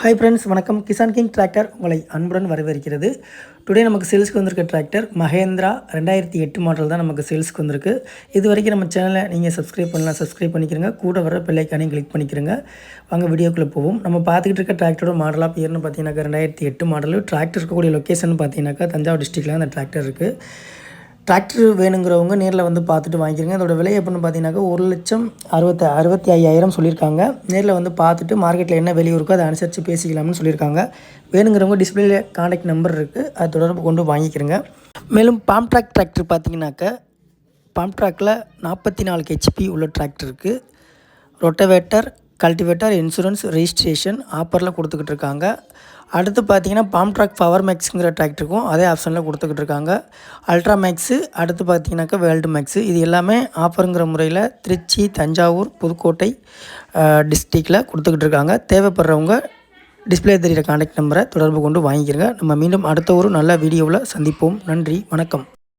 Hi friends வணக்கம். Kisan king tractor உங்களை அன்புடன் வரவேற்கிறது. டுடே நமக்கு சேல்ஸ்க்கு வந்திருக்க டிராக்டர் மகேந்திரா ரெண்டாயிரத்தி எட்டு மாடல் தான் நமக்கு சேல்ஸ்க்கு வந்திருக்கு. இது வரைக்கும் நம்ம சேனலை நீங்கள் சப்ஸ்கிரைப் பண்ணலாம் சப்ஸ்கிரைப் பண்ணிக்கிறங்க. கூட வர பிள்ளைக்கானையும் கிளிக் பண்ணிக்கிறங்க. வாங்க வீடியோக்குள்ளே போவோம். நம்ம பார்த்துக்கிட்டு இருக்க டிராக்டரோட மாடலாக பேர்னு பார்த்தீங்கன்னாக்கா ரெண்டாயிரத்தி எட்டு மாடல் டிராக்டர் இருக்கக்கூடிய லொக்கேஷன் பார்த்தீங்கன்னாக்கா தஞ்சாவூர் டிஸ்ட்ரிக்டில் அந்த டிராக்டர் இருக்குது டிராக்டர் வேணுங்கிறவங்க நேரில் வந்து பார்த்துட்டு வாங்கிக்கிறங்க. அதோட விலை எப்படின்னு பார்த்தீங்கன்னாக்கா ஒரு லட்சம் அறுபத்தி அறுபத்தி ஐயாயிரம் சொல்லியிருக்காங்க. நேரில் வந்து பார்த்துட்டு மார்க்கெட்டில் என்ன வெளியே இருக்கோ அதை அனுசரித்து பேசிக்கலாம்னு சொல்லியிருக்காங்க. வேணுங்கிறவங்க டிஸ்பிளேல காண்டாக்ட் நம்பர் இருக்குது அதை தொடர்பு கொண்டு வாங்கிக்கிறங்க. மேலும் பாம் ட்ராக் டிராக்டர் பார்த்தீங்கன்னாக்கா பாம் ட்ராக்கில் நாற்பத்தி நாலு ஹெச்பி உள்ள டிராக்டர் இருக்குது ரொட்டவேட்டர் கல்டிவேட்டர் இன்சூரன்ஸ் ரெஜிஸ்ட்ரேஷன் ஆஃபரில் கொடுத்துக்கிட்டு இருக்காங்க அடுத்து பார்த்தீங்கன்னா பாம் ட்ராக் பவர் மேக்ஸுங்கிற டிராக்டருக்கும் அதே ஆப்ஷனில் கொடுத்துக்கிட்டு இருக்காங்க அல்ட்ரா மேக்ஸு அடுத்து பார்த்தீங்கன்னாக்கா வேர்ல்டு மேக்ஸு. இது எல்லாமே ஆஃபருங்கிற முறையில் திருச்சி தஞ்சாவூர் புதுக்கோட்டை டிஸ்ட்ரிக்டில் கொடுத்துக்கிட்டு இருக்காங்க தேவைப்படுறவங்க டிஸ்பிளே தெரிகிற காண்டாக்ட் நம்பரை தொடர்பு கொண்டு வாங்கிக்கிறங்க நம்ம மீண்டும் அடுத்த ஒரு நல்ல வீடியோவில் சந்திப்போம். நன்றி வணக்கம்.